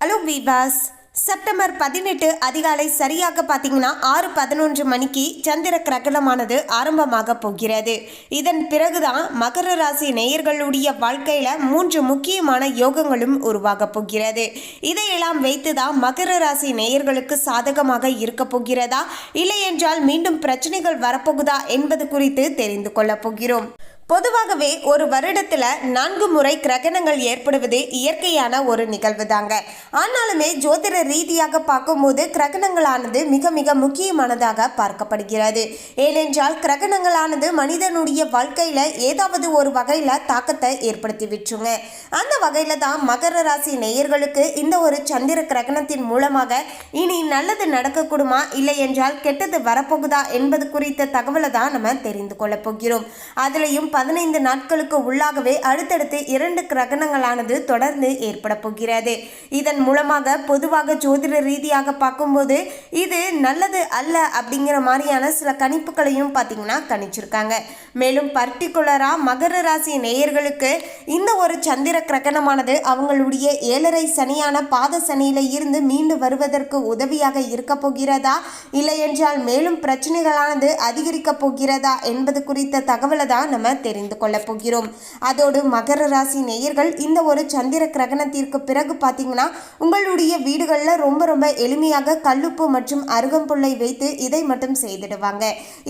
Hello விவாஸ் September பதினெட்டு அதிகாலை சரியாக பார்த்தீங்கன்னா ஆறு பதினொன்று மணிக்கு சந்திர கிரகணமானது ஆரம்பமாக போகிறது. இதன் பிறகுதான் மகர ராசி நேயர்களுடைய வாழ்க்கையில மூன்று முக்கியமான யோகங்களும் உருவாக போகிறது. இதையெல்லாம் வைத்துதான் மகர ராசி நேயர்களுக்கு சாதகமாக இருக்க போகிறதா? இல்லை என்றால் மீண்டும் பிரச்சனைகள் வரப்போகுதா என்பது குறித்து தெரிந்து கொள்ளப் போகிறோம். பொதுவாகவே ஒரு வருடத்துல நான்கு முறை கிரகணங்கள் ஏற்படுவது இயற்கையான ஒரு நிகழ்வு தாங்க ஆனாலுமே ஜோதிட ரீதியாக பார்க்கும்போது கிரகணங்களானது மிக மிக முக்கியமானதாக பார்க்கப்படுகிறது. ஏனென்றால் கிரகணங்களானது மனிதனுடைய வாழ்க்கையில ஏதாவது ஒரு வகையில தாக்கத்தை ஏற்படுத்தி விட்டுருங்க. அந்த வகையில தான் மகர ராசி நேயர்களுக்கு இந்த ஒரு சந்திர கிரகணத்தின் மூலமாக இனி நல்லது நடக்கக்கூடுமா? இல்லை என்றால் கெட்டது வரப்போகுதா என்பது குறித்த தகவலை தான் நம்ம தெரிந்து கொள்ளப் போகிறோம். அதுலேயும் பதினைந்து நாட்களுக்கு உள்ளாகவே அடுத்தடுத்து இரண்டு கிரகணங்களானது தொடர்ந்து ஏற்பட போகிறது. இதன் மூலமாக பொதுவாக ஜோதிட ரீதியாக பார்க்கும்போது இது நல்லது அல்ல அப்படிங்கிற மாதிரியான சில கணிப்புகளையும் பார்த்தீங்கன்னா கணிச்சிருக்காங்க. மேலும் பர்டிகுலராக மகர ராசி நேயர்களுக்கு இந்த ஒரு சந்திர கிரகணமானது அவங்களுடைய ஏழரை சனியான பாத சனியில இருந்து மீண்டு வருவதற்கு உதவியாக இருக்க போகிறதா? இல்லை என்றால் மேலும் பிரச்சனைகளானது அதிகரிக்க போகிறதா? என்பது குறித்த தகவலை தான் நம்ம தெரிந்து கொள்ளப் போகிறோம். அதோடு மகர ராசி நேயர்கள் இந்த ஒரு சந்திர கிரகணத்திற்கு பிறகு பார்த்தீங்கன்னா உங்களுடைய வீடுகளில் ரொம்ப ரொம்ப எளிமையாக கல்லுப்பு மற்றும் அருகம்புல்லை வைத்து இதை மட்டும் செய்திடுவாங்க.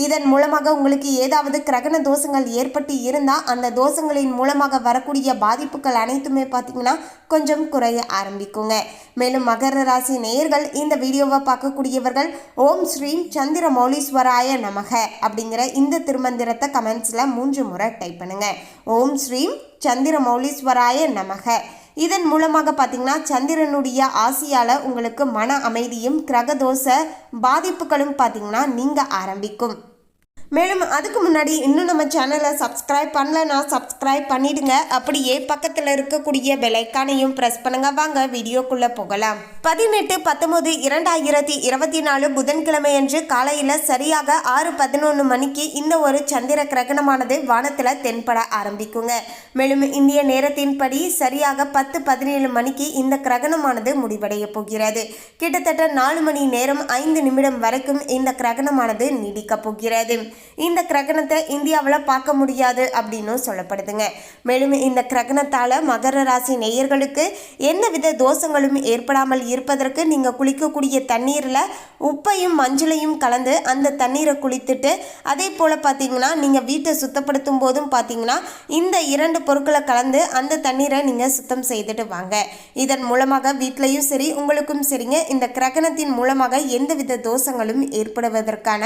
இதன் மூலமாக உங்களுக்கு ஏதாவது கிரகண தோஷங்கள் ஏற்பட்டு இருந்தால் அந்த தோஷங்களின் மூலமாக வரக்கூடிய பாதிப்புகள் அனைத்துமே பார்த்தீங்கன்னா கொஞ்சம் குறைய ஆரம்பிக்குங்க. மேலும் மகர ராசி நேயர்கள் இந்த வீடியோவை பார்க்கக்கூடியவர்கள் ஓம் ஸ்ரீ சந்திர மௌலீஸ்வராய நமக அப்படிங்கிற இந்த திருமந்திரத்தை கமெண்ட்ஸில் மூன்று முறை டைப் பண்ணுங்க. ஓம் ஸ்ரீம் சந்திர மௌலீஸ்வராய நமக. இதன் மூலமாக பார்த்தீங்கன்னா சந்திரனுடைய ஆசியால் உங்களுக்கு மன அமைதியும் கிரகதோஷ பாதிப்புகளும் பார்த்தீங்கன்னா நீங்க ஆரம்பிக்கும். மேலும் அதுக்கு முன்னாடி இன்னும் நம்ம சேனலை சப்ஸ்கிரைப் பண்ணலன்னா சப்ஸ்கிரைப் பண்ணிடுங்க. அப்படியே பக்கத்தில் இருக்கக்கூடிய பெலைக்கானையும் ப்ரெஸ் பண்ணுங்க. வாங்க வீடியோக்குள்ளே போகலாம். பதினெட்டு பத்தொம்போது இரண்டாயிரத்தி இருபத்தி நாலு புதன்கிழமை அன்று காலையில் சரியாக ஆறு பதினொன்று மணிக்கு இந்த ஒரு சந்திர கிரகணமானது வானத்தில் தென்பட ஆரம்பிக்குங்க. மேலும் இந்திய நேரத்தின்படி சரியாக பத்து பதினேழு மணிக்கு இந்த கிரகணமானது முடிவடைய போகிறது. கிட்டத்தட்ட நாலு மணி நேரம் ஐந்து நிமிடம் வரைக்கும் இந்த கிரகணமானது நீடிக்கப் போகிறது. இந்த கிரகணத்தை இந்தியாவில் பார்க்க முடியாது அப்படின்னு சொல்லப்படுதுங்க. மேலும் இந்த கிரகணத்தால் மகர ராசி நேயர்களுக்கு எந்தவித தோஷங்களும் ஏற்படாமல் இருப்பதற்கு நீங்கள் குளிக்கக்கூடிய தண்ணீரில் உப்பையும் மஞ்சளையும் கலந்து அந்த தண்ணீரை குளித்துட்டு அதே போல் பார்த்தீங்கன்னா நீங்கள் வீட்டை சுத்தப்படுத்தும் போதும் பார்த்தீங்கன்னா இந்த இரண்டு பொருட்களை கலந்து அந்த தண்ணீரை நீங்கள் சுத்தம் செய்துட்டு வாங்க. இதன் மூலமாக வீட்லேயும் சரி உங்களுக்கும் சரிங்க. இந்த கிரகணத்தின் மூலமாக எந்தவித தோஷங்களும் ஏற்படுவதற்கான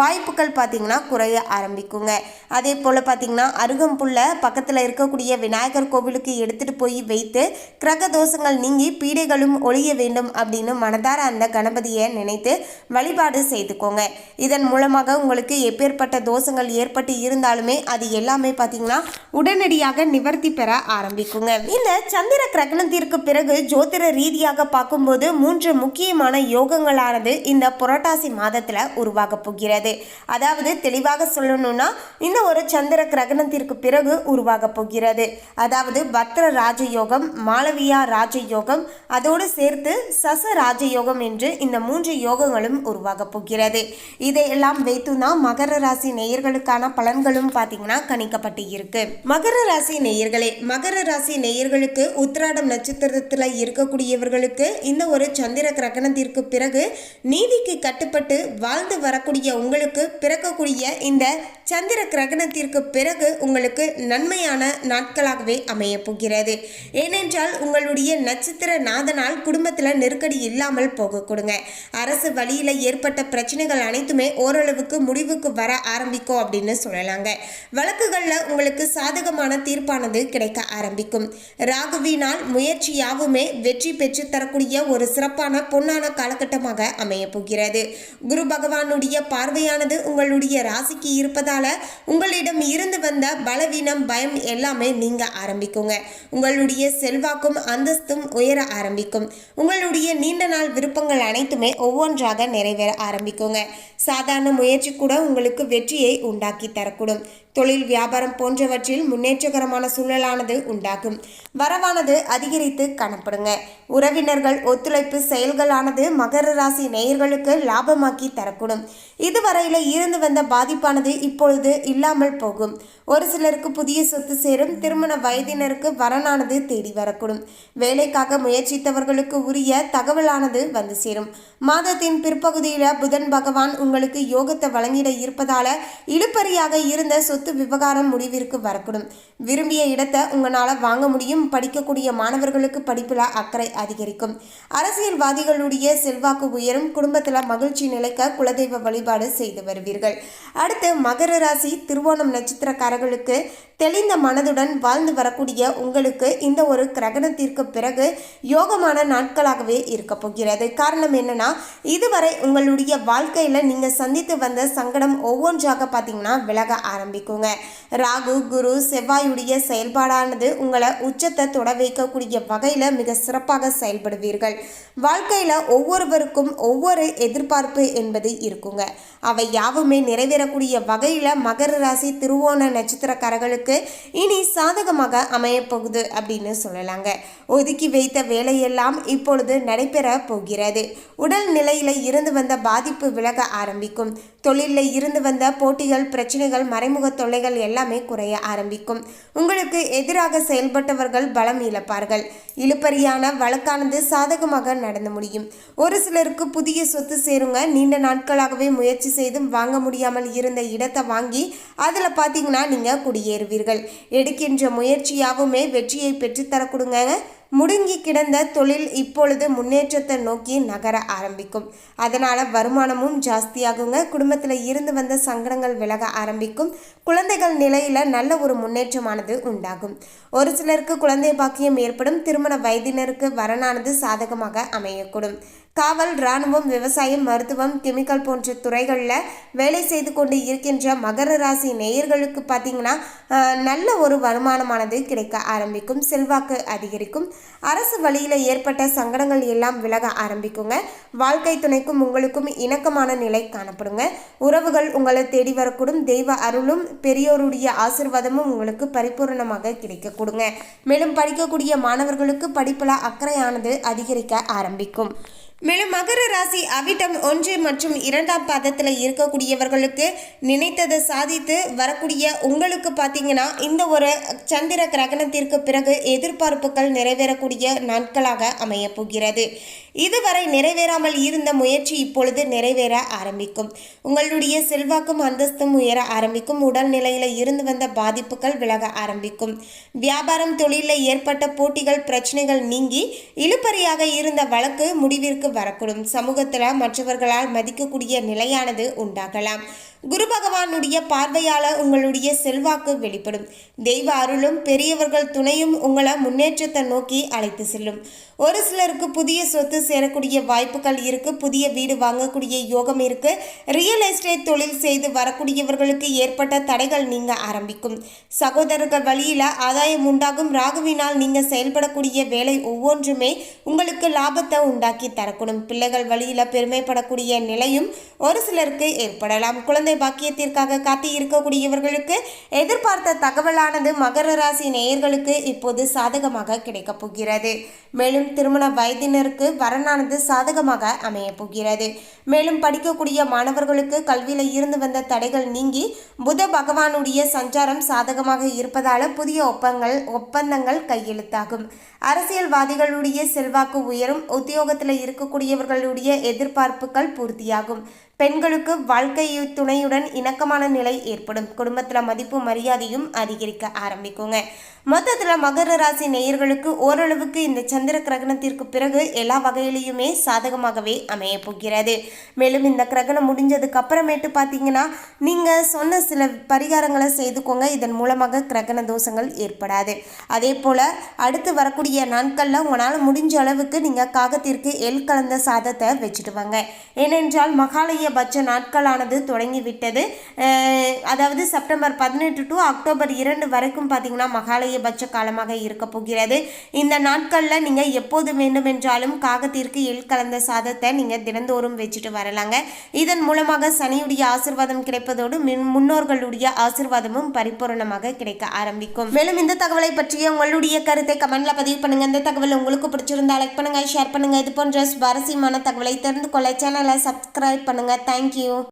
வாய்ப்புகள் பார்த்தீங்கன்னா குறைய ஆரம்பிக்குங்க. அதே போல் பார்த்திங்கன்னா அருகம்புல்லை பக்கத்தில் இருக்கக்கூடிய விநாயகர் கோவிலுக்கு எடுத்துகிட்டு போய் வைத்து கிரக தோஷங்கள் நீங்கி பீடைகளும் ஒழிய வேண்டும் அப்படின்னு மனதார அந்த கணபதியை நினைத்து வழிபாடு செய்துக்கோங்க. இதன் மூலமாக உங்களுக்கு எப்பேற்பட்ட தோஷங்கள் ஏற்பட்டு இருந்தாலுமே அது எல்லாமே பார்த்திங்கன்னா உடனடியாக நிவர்த்தி பெற ஆரம்பிக்குங்க. இந்த சந்திர கிரகணத்திற்கு பிறகு ஜோதிட ரீதியாக பார்க்கும்போது மூன்று முக்கியமான யோகங்களானது இந்த புரட்டாசி மாதத்தில் உருவாக போகிறது. அதாவது தெளிவாக சொல்லணும்னா இந்த ஒரு சந்திர கிரகணத்திற்கு பிறகு உருவாக போகிறது. அதாவது பத்ர ராஜயோகம் மாளவியா ராஜயோகம் அதோடு சேர்த்து சச ராஜயோகம் என்று இந்த மூன்று யோகங்களும் உருவாக போகிறது. இதையெல்லாம் வைத்து தான் மகர ராசி நேயர்களுக்கான பலன்களும் பார்த்தீங்கன்னா கணிக்கப்பட்டு இருக்கு. மகர ராசி நேயர்களே மகர ராசி நேயர்களுக்கு உத்திராடம் நட்சத்திரத்தில் இருக்கக்கூடியவர்களுக்கு இந்த ஒரு சந்திர கிரகணத்திற்கு பிறகு நீதிக்கு கட்டுப்பட்டு வாழ்ந்து வரக்கூடிய உங்களுக்கு பிறக்கக்கூடிய இந்த சந்திர கிரகணத்திற்கு பிறகு உங்களுக்கு நன்மையான நாட்களாகவே அமைய போகிறது. ஏனென்றால் உங்களுடைய நட்சத்திர நாதனால் குடும்பத்தில் நெருக்கடி இல்லாமல் போக கொடுங்க. அரசு வழியில் ஏற்பட்ட பிரச்சனைகள் அனைத்துமே ஓரளவுக்கு முடிவுக்கு வர ஆரம்பிக்கும் அப்படின்னு சொல்லலாங்க. வழக்குகளில் உங்களுக்கு சாதகமான தீர்ப்பானது கிடைக்க ஆரம்பிக்கும். ராகுவினால் முயற்சி யாவுமே வெற்றி பெற்று தரக்கூடிய ஒரு சிறப்பான பொன்னான காலகட்டமாக அமைய போகிறது. குரு பகவானுடைய பார்வையானது உங்களுடைய ராசிக்கு இருப்பதால உங்களிடம் இருந்து வந்த பலவீனம் பயம் எல்லாமே நீங்க ஆரம்பிக்குங்க. உங்களுடைய செல்வாக்கும் அந்தஸ்தும் உயர ஆரம்பிக்கும். உங்களுடைய நீண்ட நாள் விருப்பங்கள் அனைத்துமே ஒவ்வொன்றாக நிறைவேற ஆரம்பிக்குங்க. சாதாரண முயற்சி கூட உங்களுக்கு வெற்றியை உண்டாக்கி தரக்கூடும். தொழில் வியாபாரம் போன்றவற்றில் முன்னேற்றகரமான சூழலானது உண்டாகும். வரவானது அதிகரித்து காணப்படுங்க. உறவினர்கள் ஒத்துழைப்பு செயல்களானது மகர ராசி நேயர்களுக்கு லாபமாக்கி தரக்கூடும். இதுவரையில இருந்து வந்த பாதிப்பானது இப்பொழுது இல்லாமல் போகும். ஒரு சிலருக்கு புதிய சொத்து சேரும் திருமண வயதினருக்கு வரனானது தேடி வரக்கூடும். வேலைக்காக முயற்சித்தவர்களுக்கு உரிய தகவலானது வந்து சேரும். மாதத்தின் பிற்பகுதியில புதன் பகவான் உங்களுக்கு யோகத்தை வழங்கிட இருப்பதால இழுப்பறியாக இருந்த சொத்து விவகாரம் முடிவிற்கு வரக்கூடும். விரும்பிய இடத்தை உங்களால வாங்க முடியும். படிக்கக்கூடிய மாணவர்களுக்கு படிப்புல அக்கறை அதிகரிக்கும். அரசியல்வாதிகளுடைய செல்வாக்கு உயரும். குடும்பத்துல மகிழ்ச்சி நிலைக்க குலதெய்வ வழிபாடு செய்து வருவீர்கள். அடுத்து மகர ராசி திருவோணம் நட்சத்திரக்காரர்களுக்கு தெளிந்த மனதுடன் வாழ்ந்து வரக்கூடிய உங்களுக்கு இந்த ஒரு கிரகணத்திற்கு பிறகு யோகமான நாட்களாகவே இருக்க போகிறது. காரணம் என்னன்னா இதுவரை உங்களுடைய வாழ்க்கையில நீங்க சந்தித்து வந்த சங்கடம் ஒவ்வொன்றாக பார்த்தீங்கன்னா விலக ஆரம்பிக்குங்க. ராகு குரு செவ்வாயுடைய செயல்பாடானது உங்களை உச்சத்தை தொட வைக்கக்கூடிய வகையில மிக சிறப்பாக செயல்படுவீர்கள். வாழ்க்கையில ஒவ்வொருவருக்கும் ஒவ்வொரு எதிர்பார்ப்பு என்பது இருக்குங்க. அவை யாவுமே நிறைவேறக்கூடிய வகையில் மகர ராசி திருவோண நட்சத்திரக்காரர்களுக்கு இனி சாதகமாக அமையப்போகுது அப்படின்னு சொல்லலாங்க. ஒதுக்கி வைத்த வேலையெல்லாம் இப்பொழுது நடைபெற போகிறது. உடல் நிலையில இருந்து வந்த பாதிப்பு விலக ஆரம்பிக்கும். தொழிலில் இருந்து வந்த போட்டிகள் பிரச்சனைகள் மறைமுக தொல்லைகள் எல்லாமே குறைய ஆரம்பிக்கும். உங்களுக்கு எதிராக செயல்பட்டவர்கள் பலம் இழப்பார்கள். இழுப்பறியான வழக்கானது சாதகமாக நடந்து முடியும். ஒரு சிலருக்கு புதிய சொத்து சேருங்க. நீண்ட நாட்களாகவே முயற்சி செய்தும் வாங்க முடியாமல் இருந்த இடத்தை வாங்கி அதில் பார்த்தீங்கன்னா நீங்கள் குடியேறுவீர்கள். எடுக்கின்ற முயற்சியாகவுமே வெற்றியை பெற்றுத்தர கொடுங்க. முடுங்கி கிடந்த தொழில் இப்பொழுது முன்னேற்றத்தை நோக்கி நகர ஆரம்பிக்கும். அதனால் வருமானமும் ஜாஸ்தியாகுங்க. குடும்பத்தில் இருந்து வந்த சங்கடங்கள் விலக ஆரம்பிக்கும். குழந்தைகள் நிலையில் நல்ல ஒரு முன்னேற்றமானது உண்டாகும். ஒரு சிலருக்கு குழந்தை பாக்கியம் ஏற்படும். திருமண வயதினருக்கு வரனானது சாதகமாக அமையக்கூடும். காவல் இராணுவம் விவசாயம் மருத்துவம் கெமிக்கல் போன்ற துறைகளில் வேலை செய்து கொண்டு இருக்கின்ற மகர ராசி நேயர்களுக்கு பார்த்தீங்கன்னா நல்ல ஒரு வருமானமானது கிடைக்க ஆரம்பிக்கும். செல்வாக்கு அதிகரிக்கும். அரசு வழியில் ஏற்பட்ட சங்கடங்கள் எல்லாம் விலக ஆரம்பிக்குங்க. வாழ்க்கை துணைக்கும் உங்களுக்கும் இணக்கமான நிலை காணப்படுங்க. உறவுகள் உங்களை தேடி வரக்கூடும். தெய்வ அருளும் பெரியோருடைய ஆசிர்வாதமும் உங்களுக்கு பரிபூரணமாக கிடைக்க கொடுங்க மேலும் படிக்கக்கூடிய மாணவர்களுக்கு படிப்பில் அக்கறையானது அதிகரிக்க ஆரம்பிக்கும். மேலும் மகர ராசி அவிட்டம் ஒன்று மற்றும் இரண்டாம் பாதத்தில் இருக்கக்கூடியவர்களுக்கு நினைத்ததை சாதித்து வரக்கூடிய உங்களுக்கு பார்த்தீங்கன்னா இந்த ஒரு சந்திர கிரகணத்திற்கு பிறகு எதிர்பார்ப்புகள் நிறைவேறக்கூடிய நாட்களாக அமையப்போகிறது இதுவரை நிறைவேறாமல் இருந்த முயற்சி இப்பொழுது நிறைவேற ஆரம்பிக்கும். உங்களுடைய செல்வாக்கும் அந்தஸ்தும் உயர ஆரம்பிக்கும். உடல்நிலையில் இருந்து வந்த பாதிப்புகள் விலக ஆரம்பிக்கும். வியாபாரம் தொழிலில் ஏற்பட்ட போட்டிகள் பிரச்சனைகள் நீங்கி இழுப்பறியாக இருந்த வழக்கு முடிவிற்கு வரக்கூடும். சமூகத்தில் மற்றவர்களால் மதிக்கக்கூடிய நிலையானது உண்டாகலாம். குரு பகவானுடைய பார்வையால் உங்களுடைய செல்வாக்கு வெளிப்படும். தெய்வ அருளும் பெரியவர்கள் துணையும் உங்களை முன்னேற்றத்தை நோக்கி அழைத்து செல்லும். ஒரு சிலருக்கு புதிய சொத்து சேரக்கூடிய வாய்ப்புகள் இருக்கு புதிய வீடு வாங்கக்கூடிய யோகம் இருக்கு. ரியல் எஸ்டேட் தொழில் செய்து வரக்கூடியவர்களுக்கு ஏற்பட்ட தடைகள் நீங்க ஆரம்பிக்கும். சகோதரர்கள் வழியில ஆதாயம் உண்டாகும். ராகுவினால் நீங்க செயல்படக்கூடிய வேலை ஒவ்வொன்றுமே உங்களுக்கு லாபத்தை உண்டாக்கி தரக்கூடும் பிள்ளைகள் வழியில் பெருமைப்படக்கூடிய நிலையும் ஒரு சிலருக்கு ஏற்படலாம். குழந்தை பாக்கியத்திற்காக காத்து இருக்கக்கூடியவர்களுக்கு எதிர்பார்த்த தகவலானது மகர ராசி நேயர்களுக்கு இப்போது சாதகமாக கிடைக்கப் போகிறது. மேலும் திருமண வயதினருக்கு வரனானது சாதகமாக அமையப் போகிறது. மேலும் படிக்கக்கூடிய மாணவர்களுக்கு கல்வியில் இருந்து வந்த தடைகள் நீங்கி புத பகவானுடைய சஞ்சாரம் சாதகமாக இருப்பதால் புதிய ஒப்பங்கள் ஒப்பந்தங்கள் கையெழுத்தாகும். அரசியல்வாதிகளுடைய செல்வாக்கு உயரும். உத்தியோகத்தில் இருக்க இருக்கக்கூடியவர்களுடைய எதிர்பார்ப்புகள் பூர்த்தியாகும். பெண்களுக்கு வாழ்க்கை துணையுடன் இணக்கமான நிலை ஏற்படும். குடும்பத்தில் மதிப்பு மரியாதையும் அதிகரிக்க ஆரம்பிக்குங்க. மொத்தத்தில் மகர ராசி நேயர்களுக்கு ஓரளவுக்கு இந்த சந்திர கிரகணத்திற்கு பிறகு எல்லா வகையிலையுமே சாதகமாகவே அமைய போகிறது. மேலும் இந்த கிரகணம் முடிஞ்சதுக்கு அப்புறமேட்டு பார்த்தீங்கன்னா நீங்கள் சொன்ன சில பரிகாரங்களை செய்துக்கோங்க. இதன் மூலமாக கிரகண தோஷங்கள் ஏற்படாது. அதே போல் அடுத்து வரக்கூடிய நாட்களில் உங்களால் முடிஞ்ச அளவுக்கு நீங்கள் காகத்திற்கு எள் கலந்த சாதத்தை வச்சுட்டு வாங்க. ஏனென்றால் மகாலய பட்ச நாட்களானது தொடங்கிவிட்டது. அதாவது செப்டம்பர் பதினெட்டு டு அக்டோபர் இரண்டு வரைக்கும் பார்த்தீங்கன்னா மகாலயபட்ச காலமாக இருக்க போகிறது. இந்த நாட்களில் நீங்கள் எப்போது வேண்டுமென்றாலும் காகத்திற்கு எள் கலந்த சாதத்தை நீங்கள் தினந்தோறும் வச்சுட்டு வரலாங்க. இதன் மூலமாக சனியுடைய ஆசிர்வாதம் கிடைப்பதோடு முன்னோர்களுடைய ஆசிர்வாதமும் பரிபூரணமாக கிடைக்க ஆரம்பிக்கும். மேலும் இந்த தகவலை பற்றிய உங்களுடைய கருத்தை கமெண்ட்ல பதிவு பண்ணுங்க. இந்த தகவல் உங்களுக்கு பிடிச்சிருந்தா லைக் பண்ணுங்க ஷேர் பண்ணுங்க. இது போன்ற சுவாரஸ்யமான தகவலை தெரிந்து கொள்ள சேனலை சப்ஸ்கிரைப் பண்ணுங்க. தேங்க்யூ